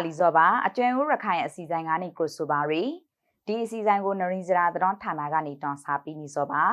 အားလုံးတာလီစောပါအကျွမ်းဦးရခိုင်အစီအစဉ်ကနေကိုဆိုပါရီဒီအစီအစဉ်ကိုနရင်စရာသတော်ဌာနကနေတောင်းစားပြီးနေစောပါ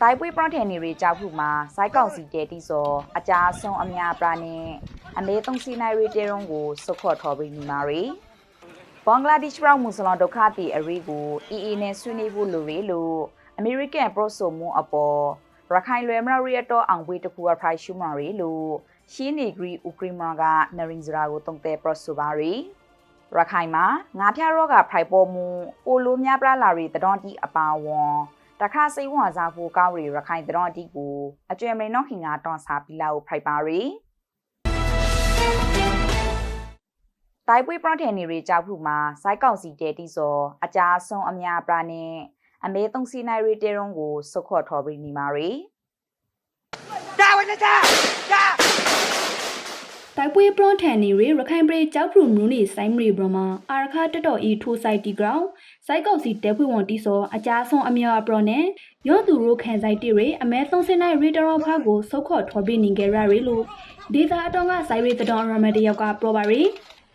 တိုက်ပွဲပရထန်နေရီကြောက်ခုမှာစိုက်ကောက်စီတဲတီစောအကြာဆုံးအများပရာနဲ့အမေသုံးစီနိုင်ရီတေရုံကိုစုခေါ်ထော်ပြီးနေပါရီဘင်္ဂလားဒေ့ရှ်ရောက်မွတ်စလင်ဒုက္ခသည်အရီကိုအီအီနဲ့ဆွေးနွေးဖို့လိုရီလို့အမေရိကန်ပရိုဆိုမွန်အပေါ်ရခိုင်လွယ်မရရီယတော်အောင်ဝေးတခုအဖရိုက်ရှူမာရီလို့ ရှင်းနေဂရီဥကရိမာကနရင်စရာကိုတုံးတဲ့ပရိုဆိုပါရီရခိုင်မှာငါးဖျားရောဂါဖိုက်ပေါ်မှုပိုလိုများပြလာရီတတော်တီအပါဝွန်တခါစိတ်ဝင်စားဖို့ကောင်းရီရခိုင်တတော်တီကိုအကျွမ်းမင်းတော့ခင်ကတွန်စားပြီးလာကိုဖိုက်ပါရီတိုက်ပွဲပရထန်နေရီကြောက်ခုမှာစိုက်ကောက်စီတဲတီစောအကြာဆုံးအများပြားနဲ့အမေသုံးစီနိုင်ရီတေရုံကိုစုခေါ်ထော်ပြီးနေမာရီဒါဝနတာဒါ တိုက်ပွဲပရွန်ထန်နေရရခိုင်ပြည်ကြောက်ဖရူမူနီဆိုင်မရီဘရမအာရခတတော်ဤထိုဆိုင်တီဂရောင်းစိုက်ကောက်စီတဲဖွေဝန်တီစောအကြာဆုံးအမြောအပရောနဲ့ရော့သူရိုခံဆိုင်တီရအမဲသုံးစင်းနိုင်ရီတရောဖာကိုစုတ်ခေါ်ထော်ပြီးနေကြရရီလို့ဒေတာအတော်ကဆိုင်ရီတတော်ရမတယောက်ကပရောပါရီ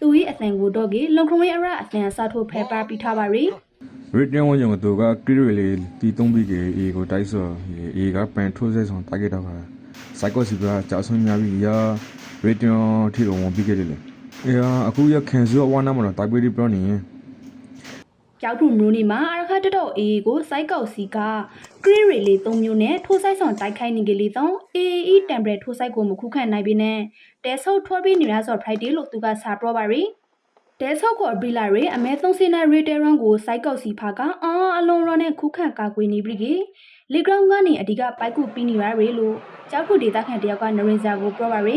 သူ၏အသံကိုတော့ကလုံခဝင်းအရအသံစာထိုးဖဲပါပြီးထားပါရီရစ်တန်ဝန်ကြောင့်တော့ကကရီရီလေးတီသုံးပြီးကေအေကိုတိုက်ဆော်အေကပန်ထိုးဆဲဆောင်တိုက်ခဲ့တော့ဟာစိုက်ကောစီကကြာဆုံးများပြီးရာ ရစ်တန်ထီတော့ဝန်ပြီးခဲ့တယ်လေအေအခုရခင်စောဝါနာမတော့တိုက်ပွဲဒီပရနေကြောက်ထူမူနီမှာအာရခတတော်အေကိုစိုက်ကောက်စီကကရီရီလေး၃မျိုးနဲ့ထိုးဆိုင်ဆောင်တိုက်ခိုင်းနေကြလေတော့အေအီတမ်ပရက်ထိုးဆိုင်ကိုမခုခံနိုင်ပြီနဲ့တဲဆုပ်ထွားပြီးနေရဆိုဖရိုက်ဒေးလို့သူကစာပြောပါရီတဲဆုပ်ကိုဘီလာရီအမဲသုံးစင်းနဲ့ရီတဲရန်ကိုစိုက်ကောက်စီဖာကအာအလုံးရောနဲ့ခုခံကာကွယ်နေပြီကြီးလီဂရောင်းကနေအဓိကပိုက်ကူပြီးနေရရီလို့ကြောက်ထူဒေတာခန်တယောက်ကနရင်ဇာကိုပြောပါရီ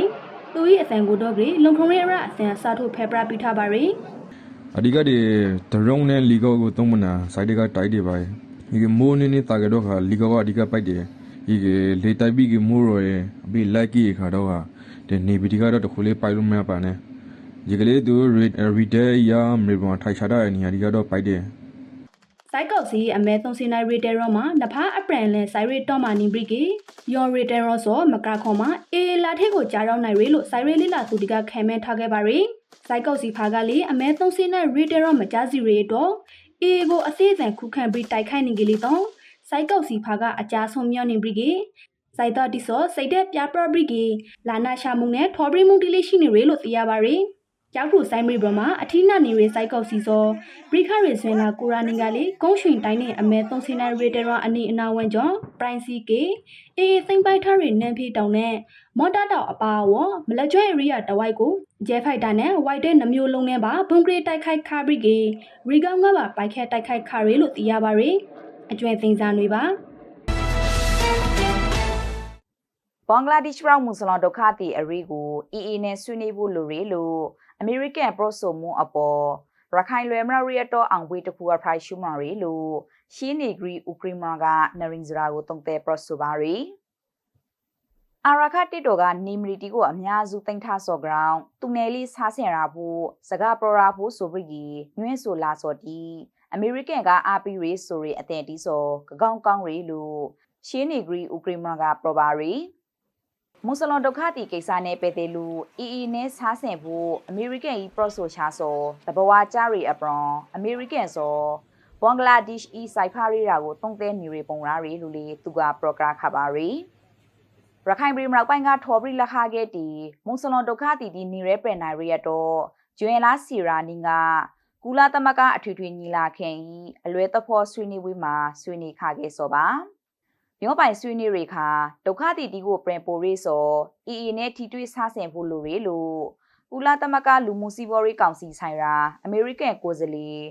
သူ၏အတန်ကိုတော့ကလေးလုံခုံရဲအရအတန်စာထုတ်ဖဲပရာပြီးထားပါရီအဓိကဒီဒရုံနဲ့လီကောကိုသုံးမနာစိုက်တကတိုက်တယ်ပါဒီကမိုးနေနေတာကတော့ခါလီကောကအဓိကပိုက်တယ်ဒီကလေတိုက်ပြီးကမိုးရော်ရဲ့အပြီးလိုက်ကြီးခါတော့ဟာဒီနေပီဒီကတော့တခုလေးပိုက်လို့မရပါနဲ့ဒီကလေးသူရီဒဲယာမေဘွန်ထိုင်ချတာနေရာဒီကတော့ပိုက်တယ် စိုက်ကောက်စီအမဲသုံးစင်းနိုင်ရီတဲရောမှာနဖာအပရန်လဲဆိုင်ရီတော့မာနီဘရီကီယော်ရီတဲရောဆိုမကခေါ်မှာအေလာထိတ်ကိုကြားရောက်နိုင်ရီလို့ဆိုင်ရီလေးလာသူဒီကခံမဲထားခဲ့ပါရီစိုက်ကောက်စီဖာကလေအမဲသုံးစင်းနိုင်ရီတဲရောမကြားစီရီတော့အေကိုအသေးအံခုခံပြီးတိုက်ခိုက်နေကြလေတော့စိုက်ကောက်စီဖာကအကြာဆုံးမြောက်နေဘရီကီစိုက်တော့ဒီဆိုစိတ်တဲ့ပြပရဘရီကီလာနာရှာမှုနဲ့ထော်ဘရီမှုတီလေးရှိနေရီလို့သိရပါရီ ကျောက်ဖူဆိုင်မရီဘရမှာအထီးနာနေရီစိုက်ကောက်စီစောဘရိခရီဆွင်လာကိုရာနင်ကလေကုန်းရွှင်တိုင်းနဲ့အမဲသုံးစင်းနိုင်ရီတရာအနီအနာဝန်ကျော်ပရိုင်စီကေအေးသိမ့်ပိုက်ထရီနန်ဖီတောင်နဲ့မော်တာတောက်အပါဝမလက်ကျွဲရီယာတဝိုက်ကိုဂျဲဖိုက်တာနဲ့ဝိုက်တဲ့နှမျိုးလုံးနဲ့ပါဘုံဂရေတိုက်ခိုက်ခါဘရီကေရီကောင်ကပါပိုက်ခဲတိုက်ခိုက်ခါရီလို့သိရပါရီအကျွဲသိန်းစားတွေပါ ဘင်္ဂလားဒေ့ရှ်ရောက်မွတ်စလင်ဒုက္ခသည်အရီကိုအီအီနဲ့ဆွေးနွေးဖို့လိုရီလို့အမေရိကန်ပရိုဆိုမွန်အပေါ်ရခိုင်လွယ်မရရီယတော်အောင်ဝေးတခုအဖရိုက်ရှူမာရီလို့ရှင်းနေဂရီဥကရိမာကနရင်စရာကိုတုံးတဲ့ပရိုဆိုပါရီအာရခတစ်တော်ကနေမရီတီကိုအများစုတင်ထားစော်ဂရောင်းသူနယ်လေးစားဆင်ရာဖို့စကားပရရာဖို့ဆိုပြီးကြီးညွှင်းဆိုလာစော်တီအမေရိကန်ကအာပီရေးဆိုရီအတဲ့တီစော်ကကောင်းကောင်းရီလို့ရှင်းနေဂရီဥကရိမာကပရပါရီ မွတ်စလင်ဒုက္ခတီကိစ္စနဲ့ပဲတဲ့လူအီအီနဲ့စားဆင်ဖို့အမေရိကန်ဤပရော့ဆိုချာဆိုတဘဝကြရီအပရွန်အမေရိကန်ဆိုဘင်္ဂလားဒေ့ရှ်ဤစိုက်ဖာရီရာကိုတုံးတဲ့နေရီပုံရာရီလူလေးသူကပရိုဂရခပါရီရခိုင်ပြည်မြောက်ပိုင်းကထော်ဘရီလက်ခခဲ့တီမွတ်စလင်ဒုက္ခတီဒီနေရဲပရနိုင်ရီရတော့ကျွင်လာစီရာနီကကူလာသမကအထွေထွေညီလာခင်ဤအလွဲတဖောဆွေးနွေးပွဲမှာဆွေးနွေးခခဲ့စောပါ မျိုးပိုင်ဆွေးနွေးရေခါဒုက္ခတီတီကိုပြင်ပိုရေးစောအီအီနဲ့ထီတွေ့ဆဆင်ဖို့လိုရေလို့ကုလာသမကလူမှုစီးပွားရေးကောင်စီဆိုင်ရာအမေရိကန်ကိုယ်စားလှယ်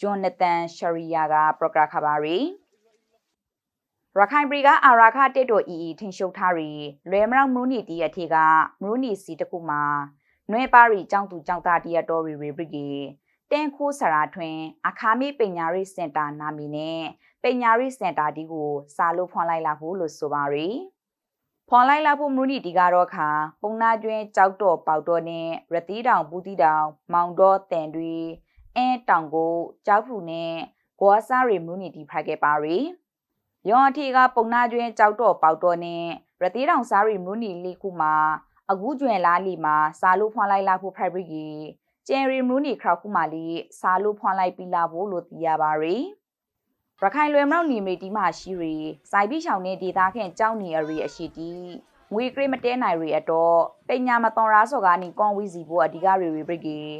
ဂျွန်နသန်ရှရီယာကပရိုဂရခပါရီရခိုင်ပြည်ကအာရာခတက်တော်အီအီထင်ရှုပ်ထားရီလွယ်မရောက်မရူနီတီအထေကမရူနီစီတခုမှာနွဲပါရီကျောင်းသူကျောင်းသားတရတော်ရီရီဘရီ တန်ခိုးဆရာထွင်အခါမီပညာရေးစင်တာနာမီနဲ့ပညာရေးစင်တာဒီကိုစာလို့ဖွင့်လိုက်လာဖို့လို့ဆိုပါရီဖွန်လိုက်လာဖို့မူနီတီကတော့ခါပုံနာကျွင်းကြောက်တော့ပေါက်တော့နဲ့ရတိတောင်ပူတီတောင် မောင်တော့တန်တွေအဲတောင်ကိုကြောက်ဖူနဲ့ဂွာစားရီမူနီတီဖိုက်ခဲ့ပါရီယောအထီကပုံနာကျွင်းကြောက်တော့ပေါက်တော့နဲ့ရတိတောင်စားရီမူနီလေးခုမှာအခုကျွင်လာလီမှာစာလို့ဖွန်လိုက်လာဖို့ဖိုက်ဘရီ ကြီးကျန်ရီမရူနီခရောက်ခုမာလီစာလို့ဖွန်လိုက်ပြီးလာဖို့လို့သိရပါရီရခိုင်လွယ်မြောက်နေမီတီမှရှိရီစိုက်ပြီးချောင်းနေဒေသခန့်ကြောင်းနေအရီအရှိတီငွေကရမတဲနိုင်ရီအတော့ပညာမတော်ရာစော်ကနေကွန်ဝီစီဖို့အဓိကရီရီဘရစ်ကြီး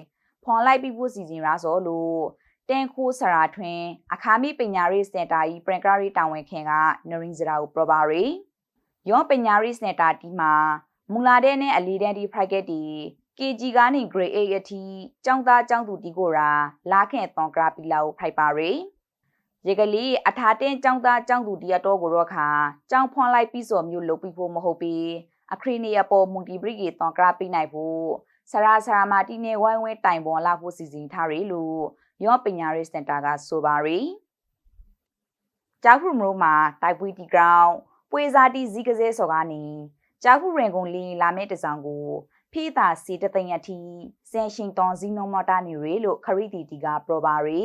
ဖွန်လိုက်ပြီးဖို့စီစဉ်ရာစောလို့တန်ခိုးဆရာထွန်းအခါမီပညာရေးစင်တာကြီးပရန်ကရီတာဝန်ခင်ကနရင်းစရာကိုပြောပါရီယောပညာရေးစင်တာတီမှာမူလာတဲ့နဲ့အလီဒန်တီဖရိုက်ကက်တီ KG ကနေ grade 8အထိကျောင်းသားကျောင်းသူတီကိုရာလာခင်သွန်ကရာပီလာကိုဖိုက်ပါရီရေကလေးအထာတင်းကျောင်းသားကျောင်းသူတီရတော့ကိုတော့ခါကျောင်းဖွန်လိုက်ပြီးစော်မျိုးလုပ်ပြီးဖို့မဟုတ်ပြီးအခရီနီအပေါ်မွန်တီဘရီကသွန်ကရာပြီးနိုင်ဖို့ဆရာဆရာမာတီနဲ့ဝိုင်းဝဲတိုင်ပေါ်လာဖို့စီစဉ်ထားရီလို့ရောပညာရေးစင်တာကဆိုပါရီကျောက်ဖူမလို့မှာတိုက်ပွေးတီဂရောင်းပွေစာတီဇီကစဲစော်ကနေကျောက်ဖူရင်ကုန်လင်းလာမဲ့တစောင်းကို ဖိတာစီတသိန်းအထိစင်ရှင်တွန်ဇီနိုမတာနေရီလို့ခရီတီတီကပရောပါရီ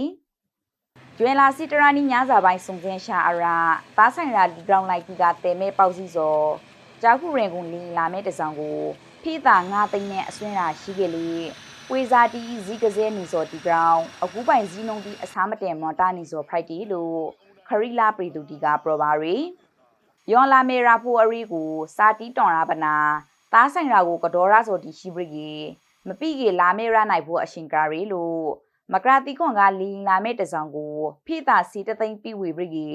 ကျွဲလာစီတရာနီညစာပိုင်းစုံစင်းရှာအရာသားဆိုင်ရာဒီဂရောင်းလိုက်တီကတဲမဲပေါက်စီစောကျောက်ဖူရင်ကုန်လင်းလာမဲ့တစောင်းကိုဖိတာငါသိန်းနဲ့အစွင်းရာရှိခဲ့လေဝေဇာတီဇီကစဲနီစောဒီဂရောင်းအခုပိုင်ဇီနုံတီအစားမတင်မော်တာနီစောဖရိုက်တီလို့ခရီလာပရီတူတီကပရောပါရီယော်လာမေရာဖိုအရီကိုစာတီတွန်ရာပနာ သားဆိုင်ရာကိုကဒေါ်ရဆိုတီရှိပရီမပိကေလာမေရနိုင်ဖို့အရှင်ကာရီလို့မကရာတီကွန်ကလီလာမေတဆောင်ကိုဖိတာစီတသိမ့်ပြဝေပရီ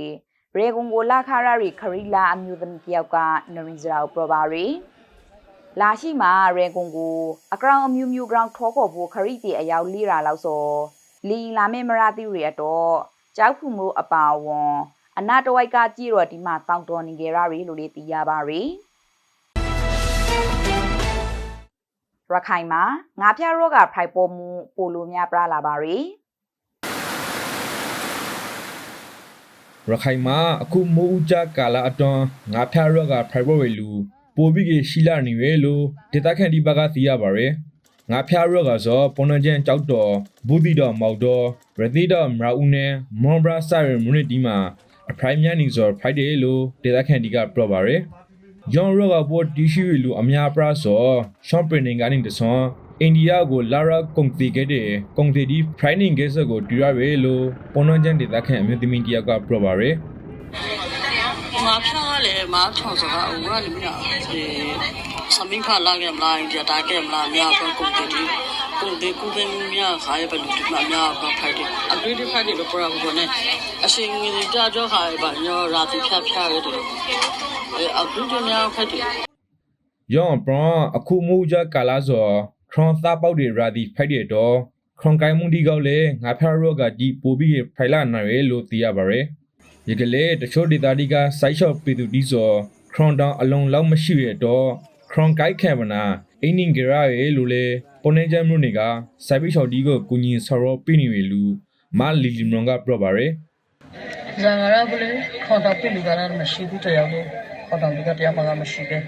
ရေကွန်ကိုလာခါရာရီခရီလာအမျိုးသမီးတယောက်ကနရီဇရာကိုပရပါရီလာရှိမှာရေကွန်ကိုအကရောင်အမျိုးမျိုးကောင်ထောခေါ်ဖို့ခရီတီအယောက်၄ရာလောက်ဆိုလီလာမေမရာတီရီအတော့ကြောက်ဖူမိုးအပါဝွန်အနာတဝိုက်ကကြည့်တော့ဒီမှာတောင်းတော်နေကြရရီလို့လေးသိရပါရီ ရခိုင်မှာငါးဖျားရောဂါဖိုက်ပေါ်မှုပိုလိုများပြလာပါရီရခိုင်မှာအခုမိုးဦးကြကာလအတွန်းငါဖျားရော့က private ဝေလူပိုပြီးကရှိလာနေရလို့ဒေတာခန်ဒီဘကသိရပါရယ်ငါဖျားရော့ကဆိုပေါ်နကျန်ကြောက်တော်ဘူးတီတော်မောက်တော်ရသီတော်မရာဦးနဲ့မွန်ဘရာဆာရမွနီတီမှာအပရိုင်မြနီဆို Friday လို့ဒေတာခန်ဒီကပြောပါရယ် John Rock ကပေါ်တီရှိရီလူအများပရဆော Sean Pinning ကနေတဆွန်အိန္ဒိယကိုလာရာကုန်တီခဲ့တဲ့ကုန်တီဒီ training case ကိုတူရရဲလို့ပေါ်နှွန်ကျန်ဒေသခံအမျိုးသမီးတယောက်ကပြောပါရယ်ငါဖြောင်းလေမဖြောင်းစကားဟိုကလည်းမရစမင်းခလာခဲ့မလားဒီတာခဲ့မလားများတော့ကုန်တီဒီကုန်တီကုတဲ့များခါရပဲလူဒီမှာများဘာဖိုက်တယ်အတွေ့ဒီဖိုက်တယ်လို့ပြောရဘူးကောနဲ့အရှင်ငွေကြကြောခါရပါညောရာတိဖြတ်ဖြတ်ရတယ် င်ပရန်အခုမူကြကာလာဇောခရွန်သာပေါက်တွေရာဒီဖိုက်တဲ့တော့ခရွန်ကိုင်မွန်ဒီကောက်လေငါဖျားရော့ကဒီပိုပြီးဖိုင်လာနိုင်ရလို့သိရပါရယ်ဒီကလေးတချို့ဒေတာဒီကစိုက်ရှော့ပီတူဒီဇောခရွန်တောင်အလုံးလောက်မရှိရတော့ခရွန်ကိုက်ခဲမနာအင်းနင်ဂရာရေလို့လေပေါ်နေချမ်မျိုးတွေကစိုက်ပြီးချော်ဒီကိုကုညင်ဆော်ရောပြနေရလူမလီလီမွန်ကပြောပါရယ်ဇာငရဘလေခေါ်တော့ပြင်လူကလည်းမရှိဘူးတရားလို့ ခေါ်တော့ဒီကတရားမှာမရှိပဲ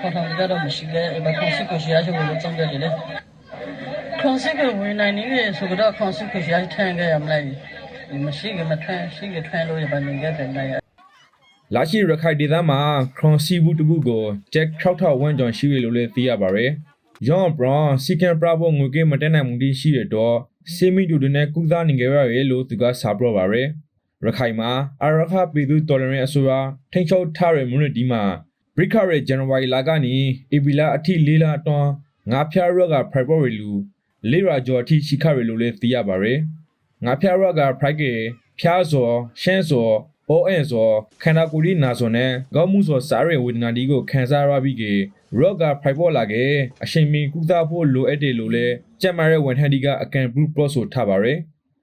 ခေါ်တော့ဒီကတော့မရှိပဲဘယ်ခေါ်စစ်ကိုရှိရချို့လို့ကြံကြတယ်လေခေါ်စစ်ကိုဝင်နိုင်နေလေဆိုတော့ခေါ်စစ်ကိုရှိရထန်ခဲ့ရမလားမရှိကမထန်ရှိကထန်လို့ရပါနေခဲ့တယ်နိုင်လာရှိရခိုင်ဒေသမှာခရွန်စီဘူးတခုကိုဂျက်6000ဝန်းကျော်ရှိရလို့လည်းသိရပါရယ်။ယောင်ဘရွန်စီကန်ပရာဘောငွေကေမတက်နိုင်မှုတိရှိရတော့စေမီတူတွေနဲ့ကုသနေကြရရလို့သူကစာပြပါရယ်။ ရခိုင်မှာအရခပြည်သူတော်လရင်အစိုးရထိန်းချုပ်ထားတဲ့မြူနတီမှာဘရိခရဲဇန်နဝါရီလကနေဧပြီလအထိလေးလအတွင်းငါဖျားရော့ကဖရိုက်ပေါ်ရီလူလေးရာကျော်အထိရှိခရလို့လည်းသိရပါရယ်။ငါဖျားရော့ကဖရိုက်ကေဖျားစောရှမ်းစော ON ဆိုခန္ဓာကိုယ်ဒီနာဆိုနဲ့ကောင်းမှုဆိုစားရဝေဒနာဒီကိုခံစားရပြီးကေရော့ကဖိုက်ပေါ်လာကေအချိန်မီကုသဖို့လိုအပ်တယ်လို့လဲကြက်မာရဲ့ဝန်ထမ်းဒီကအကန်ဘရူပရော့ဆိုထားပါရယ်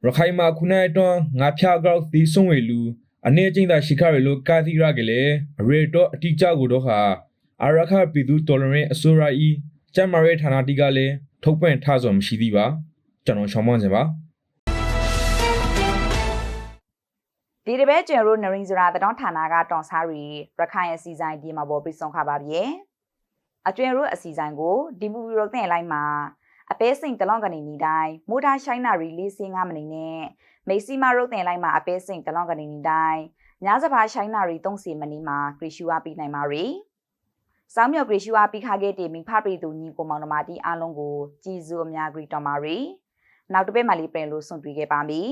ရခိုင်မှာခုနအတွန်းငါဖျားကောက်သီးဆုံးဝေလူအနေချင်းသာရှိခရလို့ကာသီရကလေးရေတော့အတိအကျကိုတော့ဟာအရခပြည်သူတော်လရင်အစိုးရဤကြက်မာရဲ့ဌာနတိကလည်းထုတ်ပန့်ထားဆိုမရှိသေးပါကျွန်တော်ရှောင်းမန်းစင်ပါဒီတစ်ပတ်ကျန်ရိုနရင်ဇရာတတော်ဌာနကတွန်စားရီရခိုင်အစီဆိုင်ဒီမှာပေါ်ပြီးဆုံးခပါပြီ။အကျွင်ရိုအစီဆိုင်ကိုဒီပူပီရုတ်တဲ့လိုက်မှာ အပဲစိန်တလောင်းကနေနီတိုင်းမိုတာရှိုင်းနာရီလေးစင်း9မိနစ်နဲ့မိတ်စီမာရုတ်တဲ့လိုက်မှာအပဲစိန်တလောင်းကနေနီတိုင်းညစဘာရှိုင်းနာရီ30မိနစ်မှာခရီရှူအားပြီးနိုင်ပါရီစောင်းမြောက်ဂရီရှူအားပိခါခဲ့တဲ့မိဖပရိသူညီကိုမောင်နှမတီအားလုံးကိုကြည်စုအများကြီးတော်မာရီနောက်တစ်ပတ်မှလေးပြန်လို့ဆွန်တွေ့ခဲ့ပါမယ်